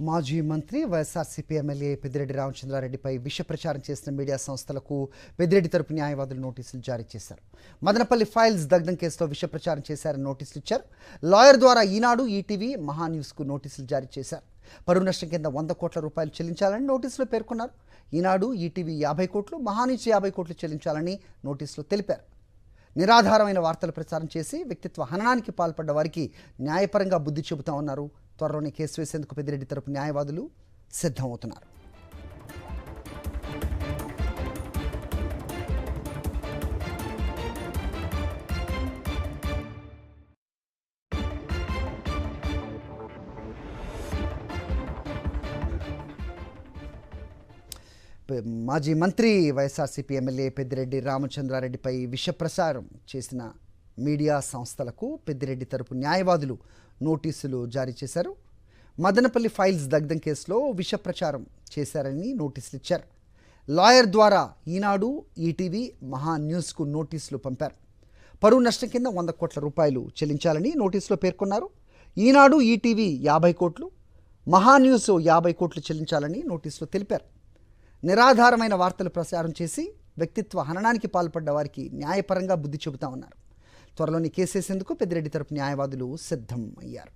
మాజీ మంత్రి YSRCP MLA Peddireddy రామచంద్రారెడ్డిపై విష ప్రచారం చేసిన మీడియా సంస్థలకు పెద్దిరెడ్డి తరపు న్యాయవాదులు నోటీసులు జారీ చేశారు. మదనపల్లి ఫైల్స్ దగ్ధం కేసులో విష ప్రచారం చేశారని నోటీసులు ఇచ్చారు. లాయర్ ద్వారా ఈనాడు ఈటీవీ మహా న్యూస్కు నోటీసులు జారీ చేశారు. పరువు నష్టం కింద వంద కోట్ల రూపాయలు చెల్లించాలని నోటీసులో పేర్కొన్నారు. ఈనాడు ఈటీవీ యాభై కోట్లు మహా యాభై కోట్లు చెల్లించాలని నోటీసులో తెలిపారు. నిరాధారమైన వార్తలు ప్రచారం చేసి వ్యక్తిత్వ హననానికి పాల్పడ్డ వారికి న్యాయపరంగా బుద్ధి చెబుతామన్నారు త్వరలోనే కేసు వేసేందుకు పెద్దిరెడ్డి తరపు న్యాయవాదులు సిద్ధమవుతున్నారు. మాజీ మంత్రి వైఎస్ఆర్సీపీ ఎమ్మెల్యే పెద్దిరెడ్డి రామచంద్రారెడ్డిపై విషప్రసారం చేసిన మీడియా సంస్థలకు పెద్దిరెడ్డి తరపు న్యాయవాదులు నోటీసులు జారీ చేశారు. మదనపల్లి ఫైల్స్ దగ్ధం కేసులో విష ప్రచారం చేశారని నోటీసులు ఇచ్చారు. లాయర్ ద్వారా ఈనాడు ఈటీవీ మహా న్యూస్కు నోటీసులు పంపారు. పరువు నష్టం కింద వంద కోట్ల రూపాయలు చెల్లించాలని నోటీసులో పేర్కొన్నారు. ఈనాడు ఈటీవీ యాభై కోట్లు మహా న్యూస్ యాభై కోట్లు చెల్లించాలని నోటీసులో తెలిపారు. నిరాధారమైన వార్తలు ప్రసారం చేసి వ్యక్తిత్వ హననానికి పాల్పడ్డ వారికి న్యాయపరంగా బుద్ధి చెబుతామన్నారు. త్వరలోని కేసేసేందుకు పెద్దిరెడ్డి తరపు న్యాయవాదులు సిద్ధం అయ్యారు